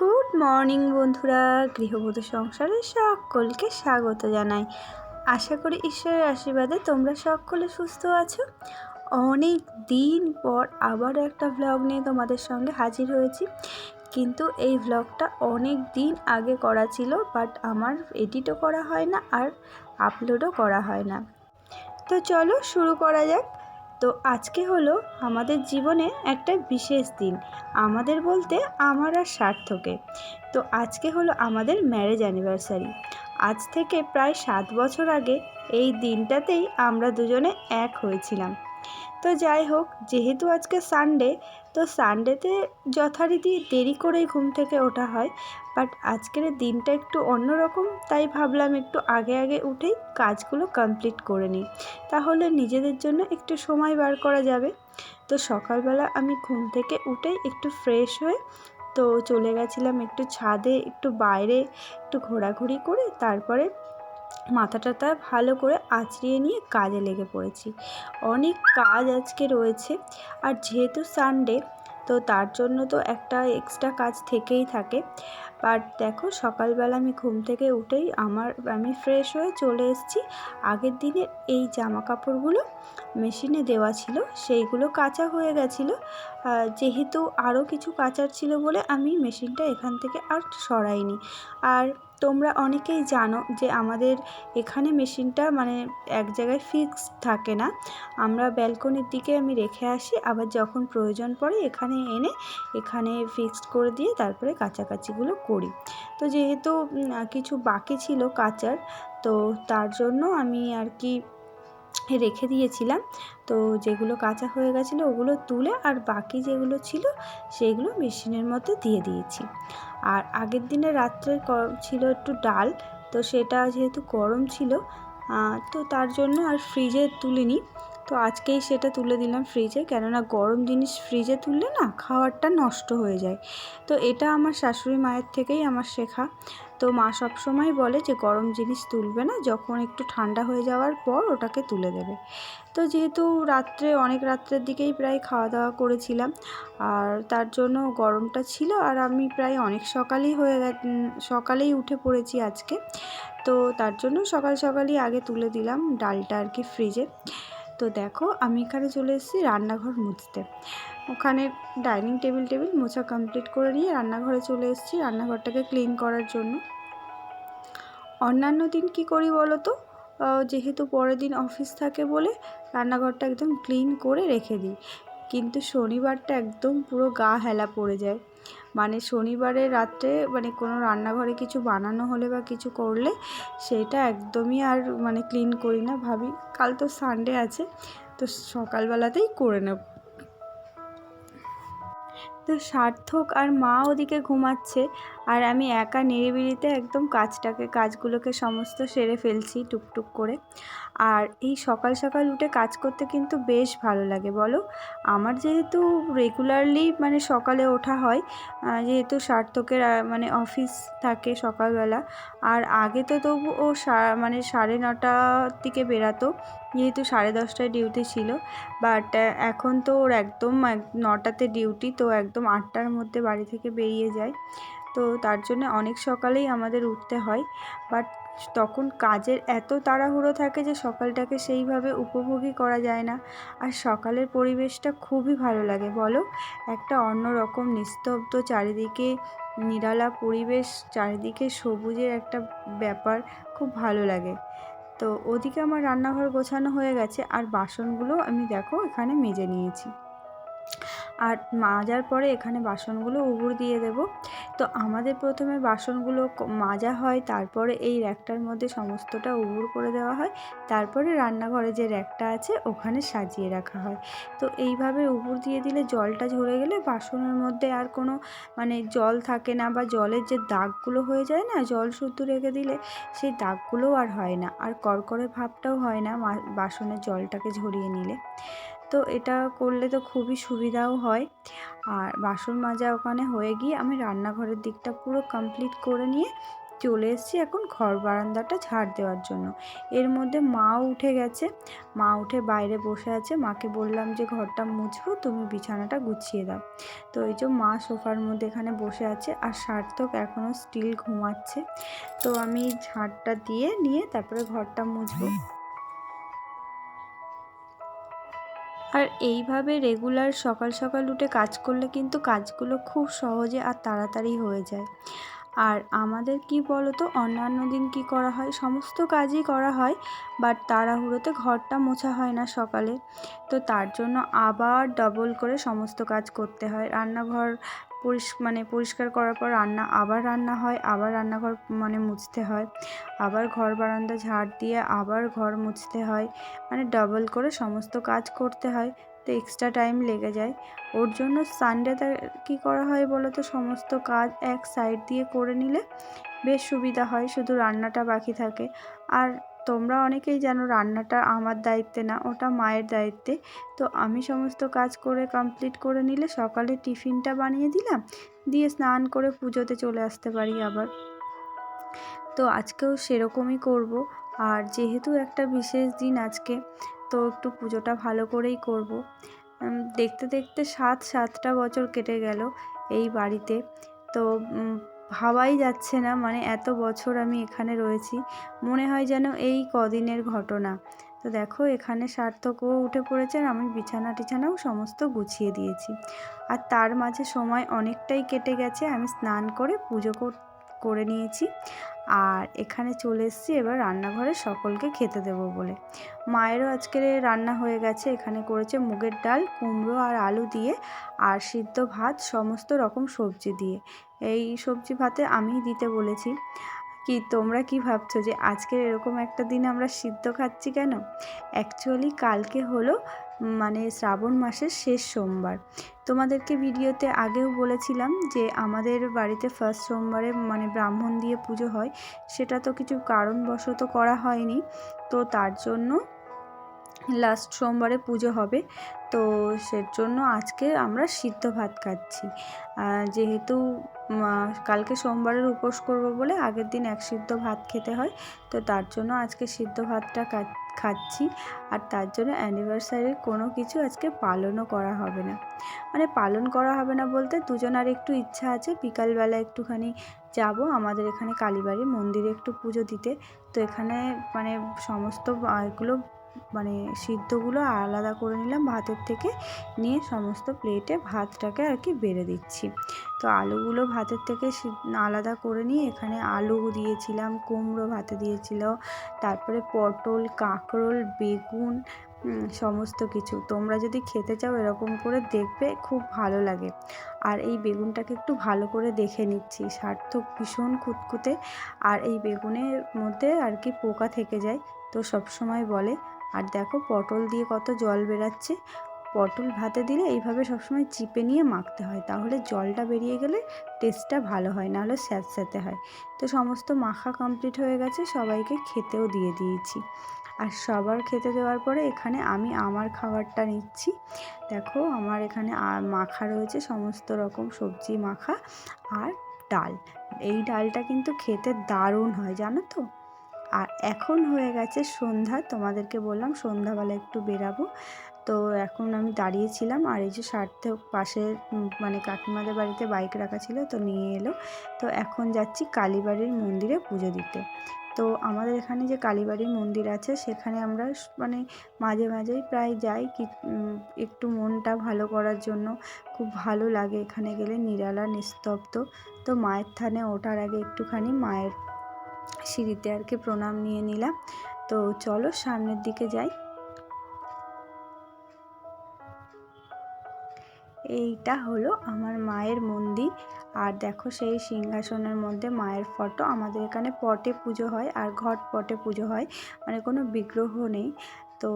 Good morning বন্ধুরা, গৃহবধূ সংসারে সকলকে স্বাগত জানাই। আশা করি ঈশ্বরের আশীর্বাদে তোমরা সকলে সুস্থ আছো। অনেক দিন পর আবারও একটা ভ্লগ নিয়ে তোমাদের সঙ্গে হাজির হয়েছি। কিন্তু এই ভ্লগটা অনেক দিন আগে করা ছিল বাট আমার এডিটও করা হয় না আর আপলোডও করা হয় না। তো চলো শুরু করা যাক। তো আজকে হলো আমাদের জীবনে একটা বিশেষ দিন, আমাদের বলতে আমার আর সার্থকে তো আজকে হলো আমাদের ম্যারেজ অ্যানিভার্সারি আজ থেকে প্রায় সাত বছর আগে এই দিনটাতেই আমরা দুজনে এক হয়েছিলাম। তো যাই হোক, যেহেতু আজকে সানডে তো সানডেতে যথারীতি দেরি করেই ঘুম থেকে ওঠা হয়। বাট আজকের দিনটা একটু অন্যরকম, তাই ভাবলাম একটু আগে আগে উঠেই কাজগুলো কমপ্লিট করে নিই। তাহলে নিজেদের জন্য একটু সময় বার করা যাবে। তো সকালবেলা আমি ঘুম থেকে উঠেই একটু ফ্রেশ হয়ে, তো চলে গেছিলাম একটু ছাদে, একটু বাইরে, একটু ঘোরাঘুরি করে, তারপরে মাথা টাথা ভালো করে আঁচড়িয়ে নিয়ে কাজে লেগে পড়েছি। অনেক কাজ আজকে রয়েছে। আর যেহেতু সানডে তো তার জন্য তো একটা এক্সট্রা কাজ থেকেই থাকে। বাট দেখো, সকালবেলা আমি ঘুম থেকে উঠেই আমার, আমি ফ্রেশ হয়ে চলে এসেছি। আগের দিনের এই জামা কাপড়গুলো মেশিনে দেওয়া ছিল, সেইগুলো কাঁচা হয়ে গেছিল। যেহেতু আরও কিছু কাচার ছিল বলে আমি মেশিনটা এখান থেকে আর সরাইনি। আর তোমরা অনেকেই জানো যে আমাদের এখানে মেশিনটা মানে এক জায়গায় ফিক্স থাকে না। আমরা ব্যালকনির দিকে আমি রেখে আসি, আবার যখন প্রয়োজন পড়ে এখানে এনে এখানে ফিক্সড করে দিয়ে তারপরে কাচাকাচিগুলো করি। তো যেহেতু কিছু বাকি ছিল কাচার, তো তার জন্য আমি আর কি রেখে দিয়েছিলাম। তো যেগুলো কাঁচা হয়ে গেছিল ওগুলো তুলে আর বাকি যেগুলো ছিল সেইগুলো মেশিনের মধ্যে দিয়ে দিয়েছি। আর আগের দিনে রাত্রে ছিল একটু ডাল, তো সেটা যেহেতু গরম ছিল তো তার জন্য আর ফ্রিজে তুলিনি। তো আজকেই সেটা তুলে দিলাম ফ্রিজে কেননা গরম জিনিস ফ্রিজে তুললে না খাওয়ারটা নষ্ট হয়ে যায়। তো এটা আমার শাশুড়ি মায়ের থেকেই আমার শেখা। তো মা সবসময় বলে যে, গরম জিনিস তুলবে না, যখন একটু ঠান্ডা হয়ে যাওয়ার পর ওটাকে তুলে দেবে। তো যেহেতু রাত্রে, অনেক রাত্রের দিকেই প্রায় খাওয়া দাওয়া করেছিলাম, আর তার জন্য গরমটা ছিল, আর আমি প্রায় অনেক সকালেই হয়ে সকালেই উঠে পড়েছি আজকে। তো তার জন্য সকাল সকালই আগে তুলে দিলাম ডালটা আর কি ফ্রিজে তো দেখো, আমি এখানে চলে এসেছি রান্নাঘর মুছতে। ওখানে ডাইনিং টেবিল টেবিল মোছা কমপ্লিট করে নিয়ে রান্নাঘরে চলে এসেছি রান্নাঘরটাকে ক্লিন করার জন্য। অন্যান্য দিন কি করি বলো তো? যেহেতু পরের দিন অফিস থাকে বলে রান্নাঘরটা একদম ক্লিন করে রেখে দিই। কিন্তু শনিবারটা একদম পুরো গা হেলা পড়ে যায়। মানে শনিবারে রাত্রে মানে কোনো রান্নাঘরে কিছু বানানো হলে বা কিছু করলে সেটা একদমই আর মানে ক্লিন করি না ভাবি। কাল তো সানডে আছে, তো সকালবেলাতেই করে নেব। তো সার্থক আর মা ওদিকে ঘুমাচ্ছে। আর আমি একা নিরিবিলিতে একদম কাজটাকে, কাজগুলোকে সমস্ত সেরে ফেলছি টুকটুক করে। আর এই সকাল সকাল উঠে কাজ করতে কিন্তু বেশ ভালো লাগে, বলো? আমার যেহেতু রেগুলারলি মানে সকালে ওঠা হয় যেহেতু সার্থকের মানে অফিস থাকে সকালবেলা, আর আগে তো তবু ও মানে সাড়ে নটার দিকে বেরাতো, যেহেতু সাড়ে দশটায় ডিউটি ছিল বাট এখন তো ওর একদম নটাতে ডিউটি তো একদম আটটার মধ্যে বাড়ি থেকে বেরিয়ে যায়। তো তার জন্য অনেক সকালেই আমাদের উঠতে হয়। বাট তখন কাজের এত তাড়াহুড়ো থাকে যে সকালটাকে সেইভাবে উপভোগই করা যায় না। আর সকালের পরিবেশটা খুবই ভালো লাগে, বলো? একটা অন্যরকম নিস্তব্ধ চারিদিকে, নিরালা পরিবেশ, চারিদিকে সবুজের একটা ব্যাপার খুব ভালো লাগে। তো ওদিকে আমার রান্নাঘর গোছানো হয়ে গেছে, আর বাসনগুলো আমি দেখো এখানে মেজে নিয়েছি। আর মাজার পরে এখানে বাসনগুলো উবুর দিয়ে দেব। তো আমাদের প্রথমে বাসনগুলো মাজা হয়, তারপরে এই র্যাকটার মধ্যে সমস্তটা উবুর করে দেওয়া হয়, তারপরে রান্নাঘরে যে র্যাকটা আছে ওখানে সাজিয়ে রাখা হয়। তো এইভাবে উবুর দিয়ে দিলে জলটা ঝরে গেলে বাসনের মধ্যে আর কোনো মানে জল থাকে না বা জলের যে দাগগুলো হয়ে যায় না, জল শুদ্ধ রেখে দিলে সেই দাগগুলোও আর হয় না। আর করকরে ভাবটাও হয় না বাসনের জলটাকে ঝরিয়ে নিলে। তো এটা করলে তো খুবই সুবিধাও হয়। আর বাসন মাজা ওখানে হয়ে গিয়ে আমি রান্নাঘরের দিকটা পুরো কমপ্লিট করে নিয়ে চলে এসেছি এখন ঘর বারান্দাটা ঝাড় দেওয়ার জন্য। এর মধ্যে মাও উঠে গেছে। মা উঠে বাইরে বসে আছে। মাকে বললাম যে, ঘরটা মুছবো, তুমি বিছানাটা গুছিয়ে দাও। তো এই যে মা সোফার মধ্যে এখানে বসে আছে আর সার্থক এখনও স্টিল ঘুমাচ্ছে। তো আমি ঝাড়টা দিয়ে নিয়ে তারপরে ঘরটা মুছবো। আর এইভাবে রেগুলার সকাল সকাল উঠে কাজ করলে কিন্তু কাজগুলো খুব সহজে আর তাড়াতাড়ি হয়ে যায়। আর আমাদের কি তো অন্যান্য দিন কি করা হয়? সমস্ত কাজই করা হয় বাট তাড়াহুড়োতে ঘরটা মোছা হয় না সকালে। তো তার জন্য আবার ডবল করে সমস্ত কাজ করতে হয়। রান্নাঘর পরিষ মানে পরিষ্কার করার পর রান্না, আবার রান্না হয়, আবার রান্নাঘর মানে মুছতে হয়, আবার ঘর বারান্দা ঝাড় দিয়ে আবার ঘর মুছতে হয় মানে ডবল করে সমস্ত কাজ করতে হয়, তো এক্সট্রা টাইম লেগে যায়। ওর জন্য সানডেতে কী করা হয় বলো তো? সমস্ত কাজ এক সাইড দিয়ে করে নিলে বেশ সুবিধা হয়, শুধু রান্নাটা বাকি থাকে। আর তোমরা অনেকেই জানো রান্নাটা আমার দায়িত্বে না, ওটা মায়ের দায়িত্বে। তো আমি সমস্ত কাজ করে কমপ্লিট করে নিলে সকালে টিফিনটা বানিয়ে দিলাম, দিয়ে স্নান করে পুজোতে চলে আসতে পারি আবার। তো আজকেও সেরকমই করব। আর যেহেতু একটা বিশেষ দিন আজকে, তো একটু পুজোটা ভালো করেই করব। দেখতে দেখতে সাত সাতটা বছর কেটে গেল এই বাড়িতে। তো ভাবাই যাচ্ছে না মানে এত বছর আমি এখানে রয়েছি, মনে হয় যেন এই কদিনের ঘটনা। তো দেখো, এখানে সার্থকও উঠে পড়েছে আর আমি বিছানা টিছানাও সমস্ত গুছিয়ে দিয়েছি। আর তার মাঝে সময় অনেকটাই কেটে গেছে, আমি স্নান করে পুজো করে নিয়েছি। আর এখানে চলে এসেছি, এবার রান্নাঘরে সকলকে খেতে দেবো বলে। মায়েরও আজকের রান্না হয়ে গেছে, এখানে করেছে মুগের ডাল, কুমড়ো আর আলু দিয়ে, আর সিদ্ধ ভাত, সমস্ত রকম সবজি দিয়ে। এই সবজি ভাতে আমি দিতে বলেছি। কি তোমরা কি ভাবছ যে আজকের এরকম একটা দিন আমরা সিদ্ধ খাচ্ছি কেন? অ্যাকচুয়ালি কালকে হলো মানে শ্রাবণ মাসের শেষ সোমবার। তোমাদেরকে ভিডিওতে আগেও বলেছিলাম যে আমাদের বাড়িতে ফার্স্ট সোমবারে মানে ব্রাহ্মণ দিয়ে পুজো হয়। সেটা তো কিছু কারণবশত করা হয়নি। তো তার জন্য লাস্ট সোমবারে পুজো হবে। তো সের জন্য আজকে আমরা সিদ্ধ ভাত খাচ্ছি। যেহেতু কালকে সোমবারের উপোস করব বলে আগের দিন এক সিদ্ধ ভাত খেতে হয়, তো তার জন্য আজকে সিদ্ধ ভাতটা খাচ্ছি। আর তার জন্য অ্যানিভার্সারির কোনো কিছু আজকে পালনও করা হবে না। মানে পালন করা হবে না বলতে দুজনার একটু ইচ্ছা আছে, বিকালবেলা একটুখানি যাব আমাদের এখানে কালীবাড়ি মন্দিরে একটু পুজো দিতে। তো এখানে মানে সমস্ত এগুলো মানে সিদ্ধগুলো আলাদা করে নিলাম ভাতের থেকে। নিয়ে সমস্ত প্লেটে ভাতটাকে আর কি বেড়ে দিচ্ছি। তো আলুগুলো ভাতের থেকে আলাদা করে নিয়ে এখানে আলু দিয়েছিলাম, কুমড়ো ভাতে দিয়েছিল, তারপরে পটল, কাঁকরোল, বেগুন সমস্ত কিছু। তোমরা যদি খেতে চাও এরকম করে দেখবে, খুব ভালো লাগে। আর এই বেগুনটাকে একটু ভালো করে দেখে নিচ্ছি সার্থক ভীষণ খুঁতখুঁতে আর এই বেগুনের মধ্যে আর কি পোকা থেকে যায়, তো সব সময় বলে। আর দেখো পটল দিয়ে কত জল বেরাচ্ছে। পটল ভাতে দিলে এইভাবে সবসময় চিপে নিয়ে মাখতে হয়। তাহলে জলটা বেরিয়ে গেলে টেস্টটা ভালো হয়, নাহলে স্যাঁতস্যাঁতে হয়। তো সমস্ত মাখা কমপ্লিট হয়ে গেছে, সবাইকে খেতেও দিয়ে দিয়েছি। আর সবার খেতে দেওয়ার পরে এখানে আমি আমার খাবারটা নিচ্ছি। দেখো আমার এখানে মাখা রয়েছে, সমস্ত রকম সবজি মাখা আর ডাল। এই ডালটা কিন্তু খেতে দারুণ হয়, জানো তো? আর এখন হয়ে গেছে সন্ধ্যা, তোমাদেরকে বললাম সন্ধ্যাবেলা একটু বেরাবো। তো এখন আমি দাঁড়িয়েছিলাম আর এই যে সার্থক পাশে মানে কাকিমাদের বাড়িতে বাইক রাখা ছিল তো নিয়ে এলো। তো এখন যাচ্ছি কালীবাড়ির মন্দিরে পুজো দিতে। তো আমাদের এখানে যে কালীবাড়ির মন্দির আছে, সেখানে আমরা মানে মাঝে মাঝেই প্রায় যাই কি একটু মনটা ভালো করার জন্য। খুব ভালো লাগে এখানে গেলে, নিরালা, নিস্তব্ধ। তো মায়ের থানে ওঠার আগে একটুখানি মায়ের সিঁড়িতে আর কি প্রণাম নিয়ে নিলাম। তো চলো সামনের দিকে যাই। এইটা হলো আমার মায়ের মন্দির। আর দেখো সেই সিংহাসনের মধ্যে মায়ের ফটো। আমাদের এখানে পটে পুজো হয় আর ঘট পটে পুজো হয়। মানে কোনো বিগ্রহ নেই। তো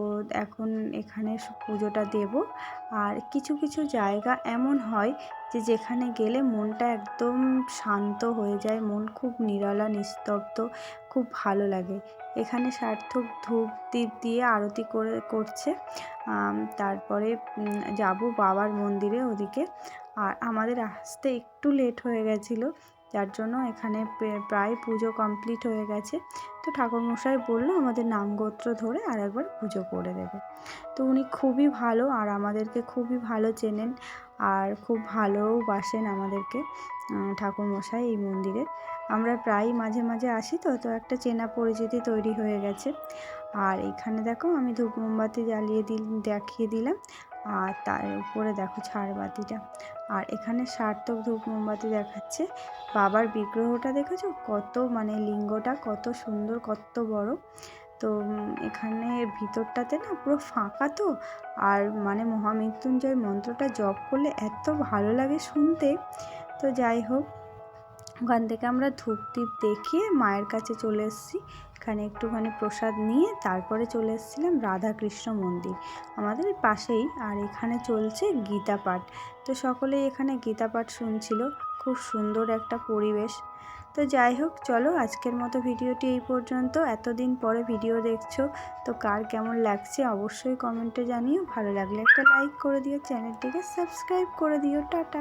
এখন এখানে পুজোটা দেব। আর কিছু কিছু জায়গা এমন হয় যে যেখানে গেলে মনটা একদম শান্ত হয়ে যায়, মন খুব নিরলা, নিস্তব্ধ, খুব ভালো লাগে। এখানে সার্থক ধূপ দ্বীপ দিয়ে আরতি করে, করছে। তারপরে যাব বাবার মন্দিরে ওদিকে। আর আমাদের আসতে একটু লেট হয়ে গেছিল। যার জন্য এখানে প্রায় পুজো কমপ্লিট হয়ে গেছে। তো ঠাকুরমশাই বলল, আমাদের নাম গোত্র ধরে আর একবার পুজো করে দেবে। তো উনি খুবই ভালো আর আমাদেরকে খুবই ভালো চেনেন আর খুব ভালোও বাসেন আমাদেরকে ঠাকুরমশাই এই মন্দিরে। আমরা প্রায় মাঝে মাঝে আসি তো তো একটা চেনা পরিচিতি তৈরি হয়ে গেছে। আর এখানে দেখো আমি ধূপ মোমবাতি জ্বালিয়ে দিল, দেখিয়ে দিলাম। আর তার উপরে দেখো ঝাড়বাতিটা আর এখানে সার্থক ধূপ মোমবাতি দেখাচ্ছে। বাবার বিগ্রহটা দেখেছ? কত মানে লিঙ্গটা কত সুন্দর, কত বড়। তো এখানে ভিতরটাতে না পুরো ফাঁকা তো। আর মানে মহামৃত্যুঞ্জয় মন্ত্রটা জপ করলে এত ভালো লাগে শুনতে। তো যাই হোক, ওখান থেকে আমরা ধূপ দীপ দেখিয়ে মায়ের কাছে চলে এসেছি। এখানে একটুখানি প্রসাদ নিয়ে তারপরে চলে এসেছিলাম রাধাকৃষ্ণ মন্দির। আমাদের পাশেই আর এখানে চলছে গীতা পাঠ তো সকলেই এখানে গীতা পাঠ শুনছিল, খুব সুন্দর একটা পরিবেশ। তো যাই হোক, চলো আজকের মতো ভিডিওটি এই পর্যন্ত। এতদিন পরে ভিডিও দেখছ, তো কার কেমন লাগছে অবশ্যই কমেন্টে জানিও। ভালো লাগলে একটা লাইক করে দিও, চ্যানেলটিকে সাবস্ক্রাইব করে দিও। টাটা।